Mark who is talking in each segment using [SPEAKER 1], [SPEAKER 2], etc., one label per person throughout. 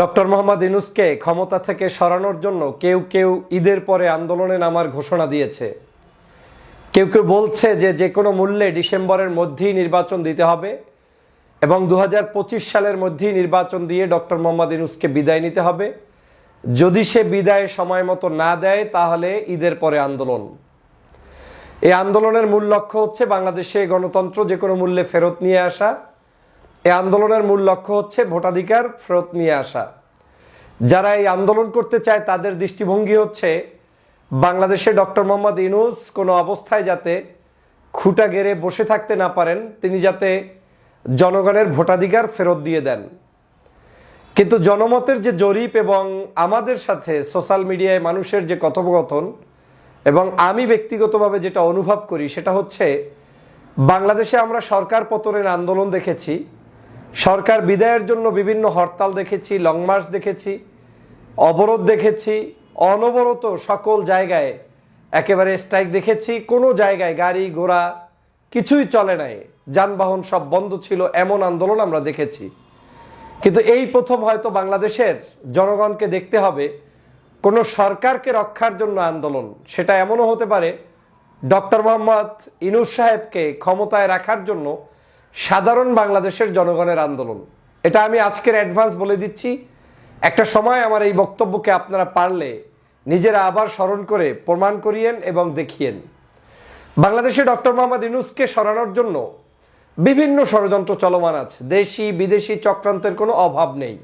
[SPEAKER 1] Doctor Mohammad ইনুসকে ক্ষমতা থেকে সরানোর জন্য কেউ কেউ ঈদের পরে আন্দোলনে নামার ঘোষণা দিয়েছে। কেউ কেউ বলছে যে যে কোনো মূল্যে ডিসেম্বরের মধ্যেই নির্বাচন দিতে হবে এবং দু হাজার পঁচিশ সালের মধ্যেই নির্বাচন দিয়ে ডক্টর মোহাম্মদ ইনুসকে বিদায় নিতে হবে। যদি সে বিদায় সময় মতো না দেয়, তাহলে ঈদের পরে আন্দোলন। এই আন্দোলনের মূল লক্ষ্য হচ্ছে বাংলাদেশে গণতন্ত্র যে কোনো মূল্যে ফেরত নিয়ে আসা। এই আন্দোলনের মূল লক্ষ্য হচ্ছে ভোটাধিকার ফেরত নিয়ে আসা। যারা এই আন্দোলন করতে চায় তাদের দৃষ্টিভঙ্গি হচ্ছে, বাংলাদেশে ডক্টর মোহাম্মদ ইনুস কোনো অবস্থায় যাতে খুঁটা গেড়ে বসে থাকতে না পারেন, তিনি যাতে জনগণের ভোটাধিকার ফেরত দিয়ে দেন। কিন্তু জনমতের যে জরিপ এবং আমাদের সাথে সোশ্যাল মিডিয়ায় মানুষের যে কথোপকথন এবং আমি ব্যক্তিগতভাবে যেটা অনুভব করি সেটা হচ্ছে, বাংলাদেশে আমরা সরকার পতনের আন্দোলন দেখেছি। সরকার বিদায়ের জন্য বিভিন্ন হরতাল দেখেছি লং মার্চ দেখেছি, অবরোধ দেখেছি, অনবরত সকল জায়গায় একেবারে স্ট্রাইক দেখেছি। কোনো জায়গায় গাড়ি, ঘোড়া কিছুই চলে নাই। যানবাহন সব বন্ধ ছিল, এমন আন্দোলন আমরা দেখেছি। কিন্তু এই প্রথম হয়তো বাংলাদেশের জনগণকে দেখতে হবে, কোনো সরকারকে রক্ষার জন্য আন্দোলন, সেটা এমনও হতে পারে। ডক্টর মোহাম্মদ ইনুস সাহেবকে ক্ষমতায় রাখার জন্য সাধারণ বাংলাদেশের জনগণের আন্দোলন। এটা আমি আজকের অ্যাডভান্স বলে দিচ্ছি। একটা সময় আমার এই বক্তব্যকে আপনারা পারলে নিজেরা আবার স্মরণ করে প্রমাণ করিয়েন এবং দেখিয়েন। বাংলাদেশে ডক্টর মোহাম্মদ ইনুসকে সরানোর জন্য বিভিন্ন ষড়যন্ত্র চলমান আছে। দেশি, বিদেশি চক্রান্তের কোনো অভাব নেই।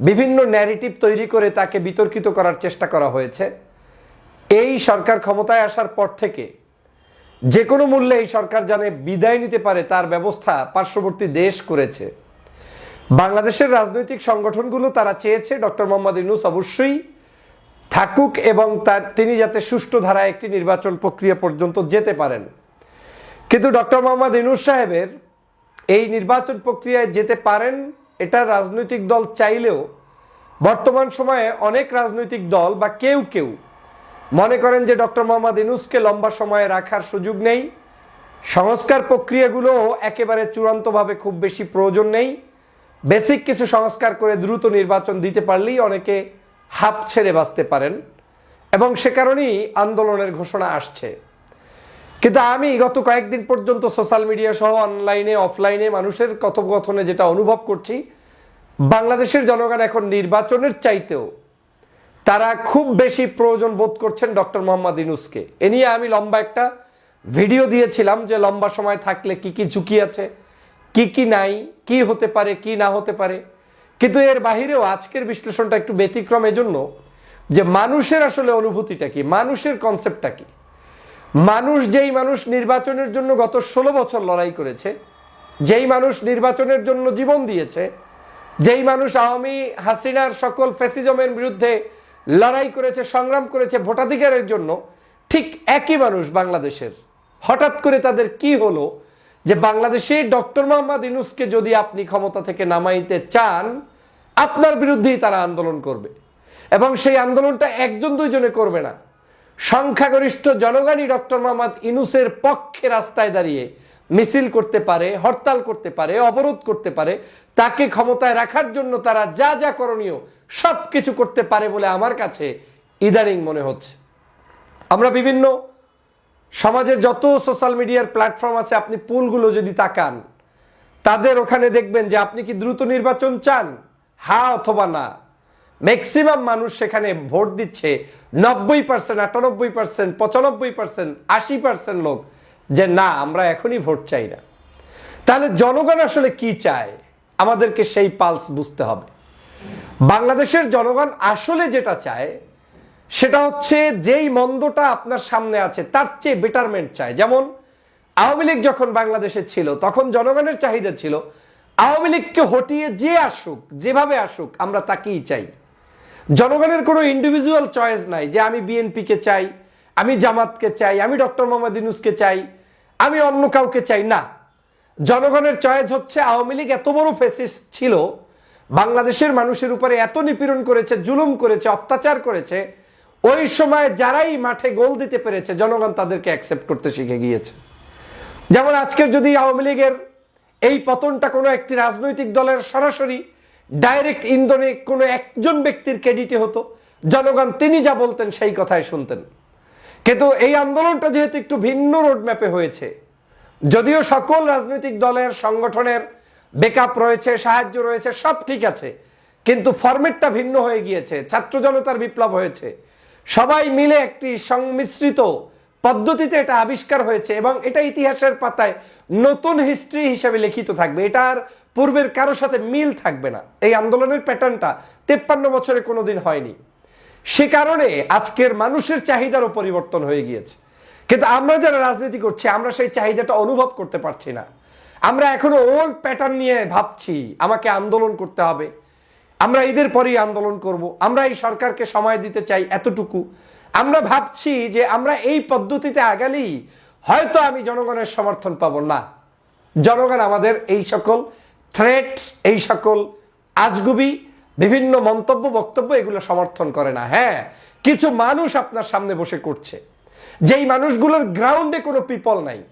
[SPEAKER 1] বিভিন্ন ন্যারেটিভ তৈরি করে তাকে বিতর্কিত করার চেষ্টা করা হয়েছে। এই সরকার ক্ষমতায় আসার পর থেকে যে কোনো মূল্যে এই সরকার জানে বিদায় নিতে পারে, তার ব্যবস্থা পার্শ্ববর্তী দেশ করেছে। বাংলাদেশের রাজনৈতিক সংগঠনগুলো তারা চেয়েছে ডক্টর মোহাম্মদ ইউনুস অবশ্যই থাকুক এবং তার, তিনি যাতে সুষ্ঠু ধারায় একটি নির্বাচন প্রক্রিয়া পর্যন্ত যেতে পারেন। কিন্তু ডক্টর মোহাম্মদ ইনুস সাহেবের এই নির্বাচন প্রক্রিয়ায় যেতে পারেন, এটা রাজনৈতিক দল চাইলেও, বর্তমান সময়ে অনেক রাজনৈতিক দল বা কেউ কেউ মনে করেন যে ডক্টর মোহাম্মদ ইনুসকে লম্বা সময়ে রাখার সুযোগ নেই। সংস্কার প্রক্রিয়াগুলো একেবারে চূড়ান্তভাবে খুব বেশি প্রয়োজন নেই। বেসিক কিছু সংস্কার করে দ্রুত নির্বাচন দিতে পারলেই অনেকে হাফ ছেড়ে বাঁচতে পারেন এবং সে কারণেই আন্দোলনের ঘোষণা আসছে। কিন্তু আমি গত কয়েকদিন পর্যন্ত সোশ্যাল মিডিয়া সহ অনলাইনে, অফলাইনে মানুষের কথোপকথনে যেটা অনুভব করছি, বাংলাদেশের জনগণ এখন নির্বাচনের চাইতেও তারা খুব বেশি প্রয়োজন বোধ করছেন ডক্টর মোহাম্মদ ইনুসকে এ নিয়ে আমি লম্বা একটা ভিডিও দিয়েছিলাম যে লম্বা সময় থাকলে কি কি ঝুঁকি আছে, কি কি নাই, কি হতে পারে, কি না হতে পারে। কিন্তু এর বাহিরেও আজকের বিশ্লেষণটা একটু ব্যতিক্রম এজন্য যে মানুষের আসলে অনুভূতিটা কি, মানুষের কনসেপ্টটা কি। মানুষ যেই মানুষ নির্বাচনের জন্য গত ষোলো বছর লড়াই করেছে, যেই মানুষ নির্বাচনের জন্য জীবন দিয়েছে, যেই মানুষ আওয়ামী হাসিনার সকল ফ্যাসিজমের বিরুদ্ধে লড়াই করেছে, সংগ্রাম করেছে ভোটাধিকারের জন্য, ঠিক একই মানুষ বাংলাদেশের। হঠাৎ করে তাদের কি হলো যে বাংলাদেশে ডক্টর মোহাম্মদ ইনুসকে যদি আপনি ক্ষমতা থেকে নামাইতে চান, আপনার বিরুদ্ধেই তারা আন্দোলন করবে। এবং সেই আন্দোলনটা একজন দুইজনে করবে না। সংখ্যাগরিষ্ঠ জনগণই ডক্টর মোহাম্মদ ইনুসের পক্ষে রাস্তায় দাঁড়িয়ে মিছিল করতে পারে, হরতাল করতে পারে, অবরোধ করতে পারে, তাকে ক্ষমতায় রাখার জন্য তারা যা যা করণীয় সব কিছু করতে পারে বলে আমার কাছে ইদানিং মনে হচ্ছে। আমরা বিভিন্ন সমাজের যত সোশ্যাল মিডিয়ার প্ল্যাটফর্ম আছে, আপনি পুলগুলো যদি তাকান, তাদের ওখানে দেখবেন যে আপনি কি দ্রুত নির্বাচন চান? হা অথবা না। ম্যাক্সিমাম মানুষ সেখানে ভোট দিচ্ছে নব্বই পার্সেন্ট আটানব্বই পার্সেন্ট পঁচানব্বই পার্সেন্ট আশি পার্সেন্ট লোক। যে না, আমরা এখনই ভোট চাই না। তাহলে জনগণ আসলে কি চায়? আমাদেরকে সেই পালস বুঝতে হবে। বাংলাদেশের জনগণ আসলে যেটা চায়, সেটা হচ্ছে যেই মন্দটা আপনার সামনে আছে, তার চেয়ে বেটারমেন্ট চায়। যেমন, আওয়ামী লীগ যখন বাংলাদেশে ছিল, তখন জনগণের চাহিদা ছিল, আওয়ামী লীগকে হটিয়ে যে আসুক, যেভাবে আসুক, আমরা তাকেই চাই। জনগণের কোনো ইন্ডিভিজুয়াল চয়েস নাই যে আমি বিএনপিকে চাই আমি জামাতকে চাই, আমি ডক্টর মোহাম্মদ ইনুসকে চাই, আমি অন্য কাউকে চাই না। জনগণের চয়েস হচ্ছে আওয়ামী লীগ এত বড় ফেসিস ছিল, বাংলাদেশের মানুষের উপরে এত নিপীড়ন করেছে, জুলুম করেছে, অত্যাচার করেছে, ওই সময় যারাই মাঠে গোল দিতে পেরেছে, জনগণ তাদেরকে অ্যাকসেপ্ট করতে শিখে গিয়েছে। যেমন আজকের যদি আওয়ামী লীগের এই পতনটা কোনো একটি রাজনৈতিক দলের সরাসরি ডাইরেক্ট ইন্ধনে কোনো একজন ব্যক্তির ক্রেডিটে হতো, জনগণ তিনি যা বলতেন সেই কথাই শুনতেন। কিন্তু এই আন্দোলনটা যেহেতু একটু ভিন্ন রোডম্যাপে হয়েছে, যদিও সকল রাজনৈতিক দলের সংগঠনের বেকআপ রয়েছে, সাহায্য রয়েছে, সব ঠিক আছে, কিন্তু ফরম্যাটটা ভিন্ন হয়ে গিয়েছে, ছাত্র জনতার বিপ্লব হয়েছে। সবাই মিলে একটি সংমিশ্রিত পদ্ধতিতে এটা আবিষ্কার হয়েছে এবং এটা ইতিহাসের পাতায় নতুন হিস্ট্রি হিসেবে লিখিত থাকবে। এটার পূর্বের কারোর সাথে মিল থাকবে না। এই আন্দোলনের প্যাটার্নটা তেপ্পান্ন বছরে কোনোদিন হয়নি। সে কারণে আজকের মানুষের চাহিদারও পরিবর্তন হয়ে গিয়েছে। কিন্তু আমরা যারা রাজনীতি করছি, আমরা সেই চাহিদাটা অনুভব করতে পারছি না। আমরা এখনও ওল্ড প্যাটার্ন নিয়ে ভাবছি, আমাকে আন্দোলন করতে হবে। আমরা ঈদের পরেই আন্দোলন করব। আমরা এই সরকারকে সময় দিতে চাই এতটুকু। আমরা ভাবছি যে আমরা এই পদ্ধতিতে আগালেই হয়তো আমি জনগণের সমর্থন পাবো না। জনগণ আমাদের এই সকল থ্রেট এই সকল আজগুবি বিভিন্ন মন্তব্য, বক্তব্য এগুলো সমর্থন করে না। হ্যাঁ কিছু মানুষ আপনার সামনে বসে করছে। যেই মানুষগুলোর গ্রাউন্ডে কোনো পিপল নাই।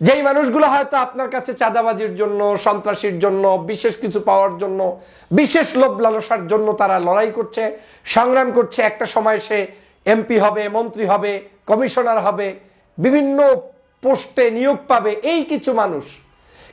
[SPEAKER 1] যেই মানুষগুলো হয়তো আপনার কাছে চাঁদাবাজির জন্য, সন্ত্রাসীর জন্য, বিশেষ কিছু পাওয়ার জন্য, বিশেষ লোভ লালসার জন্য তারা লড়াই করছে, সংগ্রাম করছে। একটা সময় সে এমপি হবে, মন্ত্রী হবে কমিশনার হবে, বিভিন্ন পোস্টে নিয়োগ পাবে, এই কিছু মানুষ।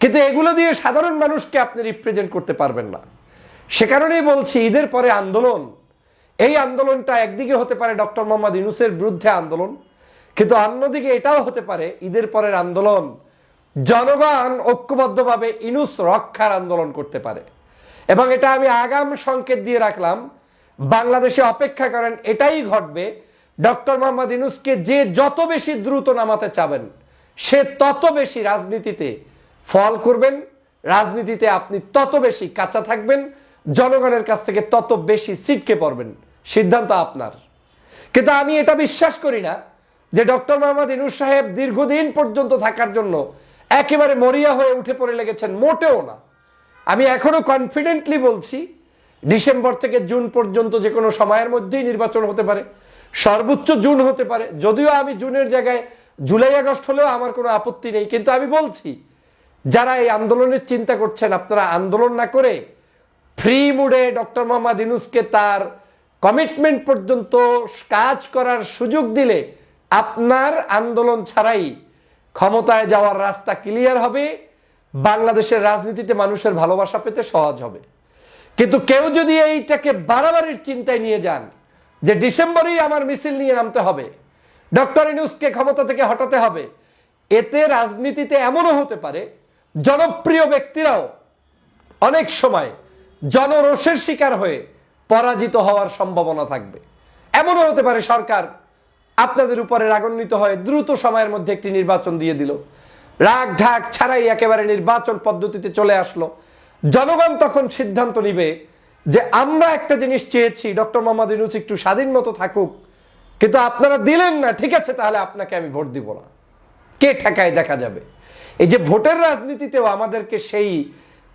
[SPEAKER 1] কিন্তু এগুলো দিয়ে সাধারণ মানুষকে আপনি রিপ্রেজেন্ট করতে পারবেন না। সে কারণেই বলছি, ঈদের পরে আন্দোলন। এই আন্দোলনটা একদিকে হতে পারে ডক্টর মোহাম্মদ ইউনুসের বিরুদ্ধে আন্দোলন, কিন্তু অন্যদিকে এটাও হতে পারে ঈদের পরের আন্দোলন। জনগণ ঐক্যবদ্ধভাবে ইনুস রক্ষার আন্দোলন করতে পারে। এবং এটা আমি আগাম সংকেত দিয়ে রাখলাম, বাংলাদেশে অপেক্ষা করেন, এটাই ঘটবে, ডক্টর মোহাম্মদ ইনুসকে যে যত বেশি দ্রুত নামাতে চাবেন, সে তত বেশি রাজনীতিতে ফল করবেন, রাজনীতিতে আপনি তত বেশি কাঁচা থাকবেন জনগণের কাছ থেকে তত বেশি সিটকে পড়বেন। সিদ্ধান্ত আপনার। কিন্তু আমি এটা বিশ্বাস করি না যে ডক্টর মোহাম্মদ ইনুস সাহেব দীর্ঘদিন পর্যন্ত থাকার জন্য একেবারে মরিয়া হয়ে উঠে পড়ে লেগেছেন মোটেও না। আমি এখনও কনফিডেন্টলি বলছি, ডিসেম্বর থেকে জুন পর্যন্ত যে কোনো সময়ের মধ্যেই নির্বাচন হতে পারে, সর্বোচ্চ জুন হতে পারে। যদিও আমি জুনের জায়গায় জুলাই, আগস্ট হলেও আমার কোনো আপত্তি নেই, কিন্তু আমি বলছি, যারা এই আন্দোলনের চিন্তা করছেন, আপনারা আন্দোলন না করে ফ্রি মুডে ডক্টর মোহাম্মদ ইনুসকে তার কমিটমেন্ট পর্যন্ত কাজ করার সুযোগ দিলে আপনার আন্দোলন ছাড়াই ক্ষমতায় যাওয়ার রাস্তা ক্লিয়ার হবে, বাংলাদেশের রাজনীতিতে মানুষের ভালোবাসা পেতে সহজ হবে। কিন্তু কেউ যদি এইটাকে বাড়াবাড়ির চিন্তায় নিয়ে যান যে ডিসেম্বরেই আমার মিছিল নিয়ে নামতে হবে, ডক্টর ইনুসকে ক্ষমতা থেকে হটাতে হবে, এতে রাজনীতিতে এমনও হতে পারে, জনপ্রিয় ব্যক্তিরাও অনেক সময় জনরোষের শিকার হয়ে পরাজিত হওয়ার সম্ভাবনা থাকবে। এমনও হতে পারে সরকার আপনাদের উপরে রাগান্বিত হয়ে দ্রুত সময়ের মধ্যে একটি নির্বাচন দিয়ে দিল। রাগ ঢাক ছাড়াই একেবারে নির্বাচন পদ্ধতিতে চলে আসলো। জনগণ তখন সিদ্ধান্ত নিবে যে আমরা একটা জিনিস চেয়েছি, ডক্টর মোহাম্মদ ইউনুস একটু স্বাধীন মতো থাকুক, কিন্তু আপনারা দিলেন না, ঠিক আছে, তাহলে আপনাকে আমি ভোট দিব না। কে ঠেকায় দেখা যাবে? এই যে ভোটের রাজনীতিতেও আমাদেরকে সেই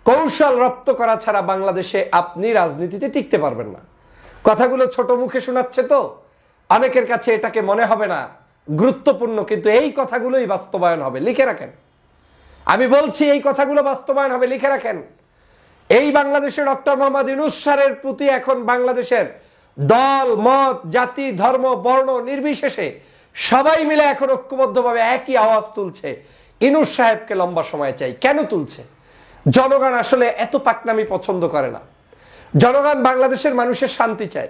[SPEAKER 1] কৌশল রপ্ত করা ছাড়া বাংলাদেশে আপনি রাজনীতিতে টিকতে পারবেন না। কথাগুলো ছোট মুখে শোনাচ্ছে তো। অনেকের কাছে এটাকে মনে হবে না। গুরুত্বপূর্ণ, কিন্তু এই কথাগুলোই বাস্তবায়ন হবে। লিখে রাখেন। আমি বলছি, এই কথাগুলো বাস্তবায়ন হবে। লিখে রাখেন। এই বাংলাদেশের ডক্টর মোহাম্মদ ইনুস স্যারের প্রতি এখন বাংলাদেশের দল, মত, জাতি, ধর্ম, বর্ণ নির্বিশেষে সবাই মিলে এখন ঐক্যবদ্ধভাবে একই আওয়াজ তুলছে। ইনুস সাহেবকে লম্বা সময় চাই। কেন তুলছে? জনগণ আসলে এত পাকনামি পছন্দ করে না। জনগণ বাংলাদেশের মানুষের শান্তি চায়।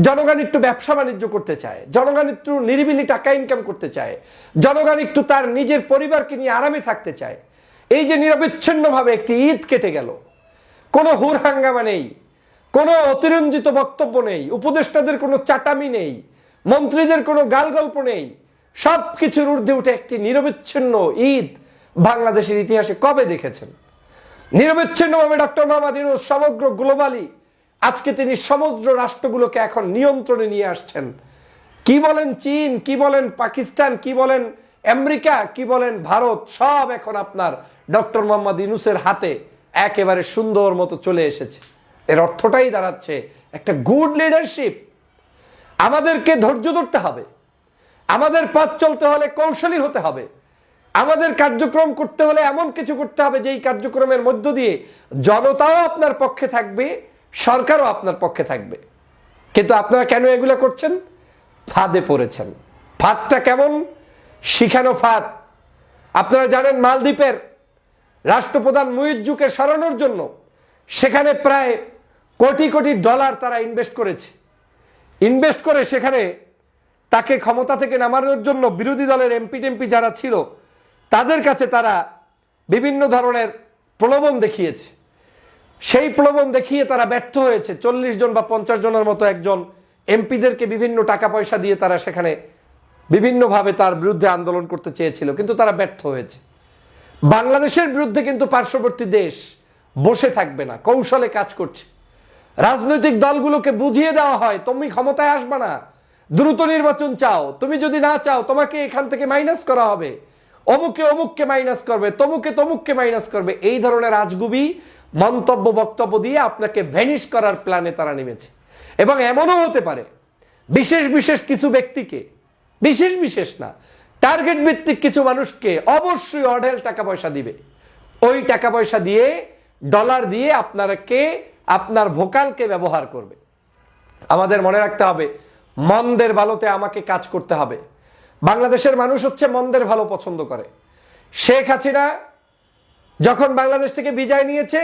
[SPEAKER 1] জনগণ একটু ব্যবসা বাণিজ্য করতে চায়। জনগণ একটু নিরিবিলি টাকা ইনকাম করতে চায়। জনগণ একটু তার নিজের পরিবারকে নিয়ে আরামে থাকতে চায়। এই যে নিরবিচ্ছিন্নভাবে একটি ঈদ কেটে গেল। কোনো হুর হাঙ্গামা নেই। কোনো অতিরঞ্জিত বক্তব্য নেই। উপদেষ্টাদের কোনো চাটামি নেই। মন্ত্রীদের কোনো গাল গল্প নেই। সব কিছুর ঊর্ধ্বে উঠে একটি নিরবিচ্ছিন্ন ঈদ বাংলাদেশের ইতিহাসে কবে দেখেছেন? নিরবিচ্ছিন্নভাবে ডক্টর মোহাম্মদ ইউনুস সমগ্র গ্লোবালি আজকে তিনি সমগ্র রাষ্ট্রগুলোকে এখন নিয়ন্ত্রণে নিয়ে আসছেন। কি বলেন চীন? কি বলেন পাকিস্তান? কি বলেন আমেরিকা? কি বলেন ভারত? সব এখন আপনার ডক্টর মোহাম্মদ ইউনুসের হাতে একেবারে সুন্দর মতো চলে এসেছে। এর অর্থটাই দাঁড়াচ্ছে একটা গুড লিডারশিপ আমাদেরকে ধৈর্য ধরতে হবে। আমাদের পথ চলতে হলে কৌশলী হতে হবে। আমাদের কার্যক্রম করতে হলে এমন কিছু করতে হবে যেই কার্যক্রমের মধ্য দিয়ে জনতাও আপনার পক্ষে থাকবে, সরকারও আপনার পক্ষে থাকবে। কিন্তু আপনারা কেন এগুলো করছেন? ফাঁদে পড়েছেন। ফাঁদটা কেমন? শিখানো ফাঁদ। আপনারা জানেন মালদ্বীপের রাষ্ট্রপ্রধান মুইজ্জুকে সরানোর জন্য সেখানে প্রায় কোটি কোটি ডলার তারা ইনভেস্ট করেছে। ইনভেস্ট করে সেখানে তাকে ক্ষমতা থেকে নামানোর জন্য বিরোধী দলের এমপি টেমপি যারা ছিল তাদের কাছে তারা বিভিন্ন ধরনের প্রলোভন দেখিয়েছে। সেই প্রলোভন দেখিয়ে তারা ব্যর্থ হয়েছে। চল্লিশ জন বা পঞ্চাশ জনের মতো একজন এমপিদেরকে বিভিন্ন টাকা পয়সা দিয়ে তারা সেখানে বিভিন্নভাবে তার বিরুদ্ধে আন্দোলন করতে চেয়েছিল, কিন্তু তারা ব্যর্থ হয়েছে। বাংলাদেশের বিরুদ্ধে কিন্তু পার্শ্ববর্তী দেশ বসে থাকবে না, কৌশলে কাজ করছে। রাজনৈতিক দলগুলোকে বুঝিয়ে দেওয়া হয়, তুমি ক্ষমতায় আসবে না, দ্রুত নির্বাচন চাও, তুমি যদি না চাও, তোমাকে এখান থেকে মাইনাস করা হবে। অমুকে অমুককে মাইনাস করবে, তমুকে তমুককে মাইনাস করবে। এই ধরনের আজগুবি মন্তব্য, বক্তব্য দিয়ে আপনাকে ভ্যানিশ করার প্ল্যানে তারা নেমেছে। এবং এমনও হতে পারে, বিশেষ বিশেষ কিছু ব্যক্তিকে, বিশেষ বিশেষ না টার্গেট ভিত্তিক কিছু মানুষকে অবশ্যই অঢেল টাকা পয়সা দিবে। ওই টাকা পয়সা দিয়ে ডলার দিয়ে আপনারকে, আপনার ভোকালকে ব্যবহার করবে। আমাদের মনে রাখতে হবে, মন্দের ভালোতে আমাকে কাজ করতে হবে। বাংলাদেশের মানুষ হচ্ছে মন্দের ভালো পছন্দ করে। শেখ হাসিনা যখন বাংলাদেশ থেকে বিজয় নিয়েছে,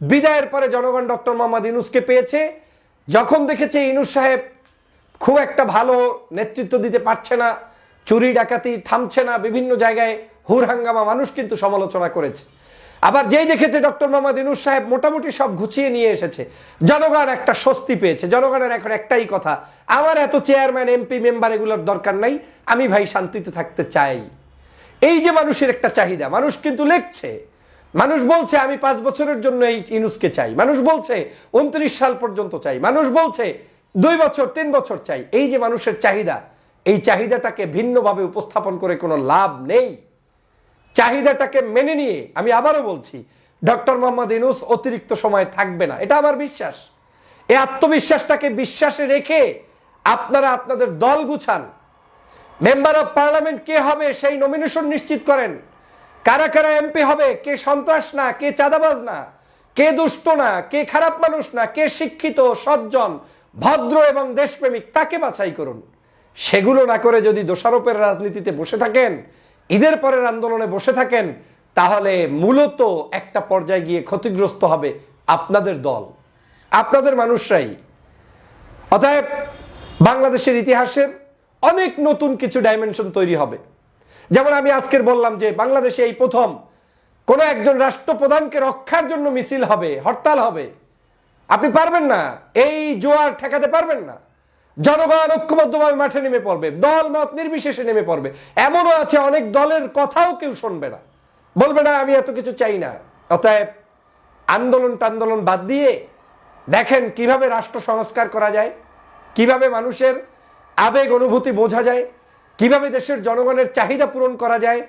[SPEAKER 1] বিদায়ের পরে জনগণ ডক্টর মোহাম্মদ ইনুসকে পেয়েছে। যখন দেখেছে ইনুস সাহেব খুব একটা ভালো নেতৃত্ব দিতে পারছে না, চুরি ডাকাতি থামছে না, বিভিন্ন জায়গায় হুর হাঙ্গামা মানুষ কিন্তু সমালোচনা করেছে। আবার যেই দেখেছে ডক্টর মোহাম্মদ ইনুস সাহেব মোটামুটি সব গুছিয়ে নিয়ে এসেছে। জনগণ একটা স্বস্তি পেয়েছে, জনগণের এখন একটাই কথা, আমার এত চেয়ারম্যান, এমপি, মেম্বার এগুলোর দরকার নাই, আমি ভাই শান্তিতে থাকতে চাই। এই যে মানুষের একটা চাহিদা, মানুষ কিন্তু লেখছে, মানুষ বলছে আমি পাঁচ বছরের জন্য এই ইনুসকে চাই, মানুষ বলছে উনত্রিশ সাল পর্যন্ত চাই, মানুষ বলছে দুই বছর, তিন বছর চাই। এই যে মানুষের চাহিদা, এই চাহিদাটাকে ভিন্নভাবে উপস্থাপন করে কোনো লাভ নেই। চাহিদাটাকে মেনে নিয়ে আমি আবারও বলছি, ডক্টর মোহাম্মদ ইনুস অতিরিক্ত সময় থাকবে না। এটা আমার বিশ্বাস। এই আত্মবিশ্বাসটাকে বিশ্বাসে রেখে আপনারা আপনাদের দল গুছান। মেম্বার অফ পার্লামেন্ট কে হবে সেই নমিনেশন নিশ্চিত করেন। কারা কারা এমপি হবে, কে সন্ত্রাস না, কে চাঁদাবাজ না, কে দুষ্ট না, কে খারাপ মানুষ না, কে শিক্ষিত, সজ্জন, ভদ্র এবং দেশপ্রেমিক, তাকে বাছাই করুন। সেগুলো না করে যদি দোষারোপের রাজনীতিতে বসে থাকেন ঈদের পরের আন্দোলনে বসে থাকেন, তাহলে মূলত একটা পর্যায়ে গিয়ে ক্ষতিগ্রস্ত হবে আপনাদের দল, আপনাদের মানুষরাই। অতএব বাংলাদেশের ইতিহাসের অনেক নতুন কিছু ডাইমেনশন তৈরি হবে। যেমন আমি আজকের বললাম যে বাংলাদেশে এই প্রথম কোনো একজন রাষ্ট্রপ্রধানকে রক্ষার জন্য মিছিল হবে, হরতাল হবে। আপনি পারবেন না, এই জোয়ার ঠেকাতে পারবেন না। জনগণ ঐক্যবদ্ধভাবে মাঠে নেমে পড়বে, দল মত নির্বিশেষে নেমে পড়বে। এমনও আছে, অনেক দলের কথাও কেউ শুনবে না। বলবে না, আমি এত কিছু চাই না। অতএব আন্দোলন টান্দোলন বাদ দিয়ে দেখেন কীভাবে রাষ্ট্র সংস্কার করা যায়, কীভাবে মানুষের আবেগ অনুভূতি বোঝা যায়, কীভাবে দেশের জনগণের চাহিদা পূরণ করা যায়,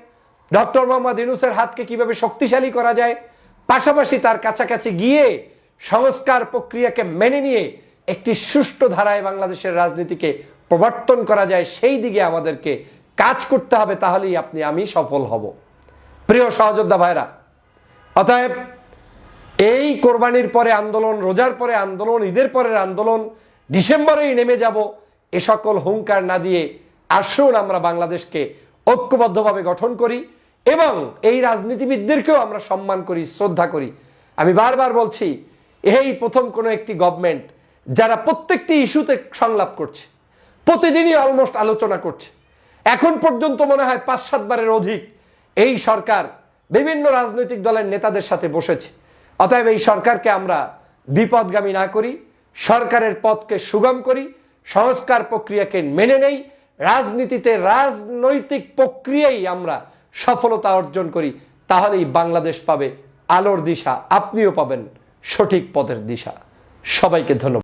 [SPEAKER 1] ডক্টর মোহাম্মদ ইনুসের হাতকে কীভাবে শক্তিশালী করা যায়, পাশাপাশি তার কাছাকাছি গিয়ে সংস্কার প্রক্রিয়াকে মেনে নিয়ে একটি সুষ্ঠু ধারায় বাংলাদেশের রাজনীতিকে প্রবর্তন করা যায়, সেই দিকে আমাদেরকে কাজ করতে হবে, তাহলেই আপনি, আমি সফল হব। প্রিয় সহযোদ্ধা ভাইরা, অতএব এই কোরবানির পরে আন্দোলন, রোজার পরে আন্দোলন, ঈদের পরের আন্দোলন, ডিসেম্বরেই নেমে যাব, এ সকল হুঙ্কার না দিয়ে আসুন আমরা বাংলাদেশকে ঐক্যবদ্ধভাবে গঠন করি এবং এই রাজনীতিবিদদেরকেও আমরা সম্মান করি, শ্রদ্ধা করি। আমি বারবার বলছি, এই প্রথম কোনো একটি গভর্নমেন্ট যারা প্রত্যেকটি ইস্যুতে সংলাপ করছে, প্রতিদিনই অলমোস্ট আলোচনা করছে। এখন পর্যন্ত মনে হয় পাঁচ সাতবারের অধিক এই সরকার বিভিন্ন রাজনৈতিক দলের নেতাদের সাথে বসেছে। অতএব এই সরকারকে আমরা বিপদগামী না করি, সরকারের পথকে সুগম করি, সংস্কার প্রক্রিয়াকে মেনে নেই, রাজনীতিতে রাজনৈতিক প্রক্রিয়াই আমরা সফলতা অর্জন করি, তাহলেই বাংলাদেশ পাবে আলোর দিশা, আপনিও পাবেন সঠিক পথের দিশা। সবাইকে ধন্যবাদ।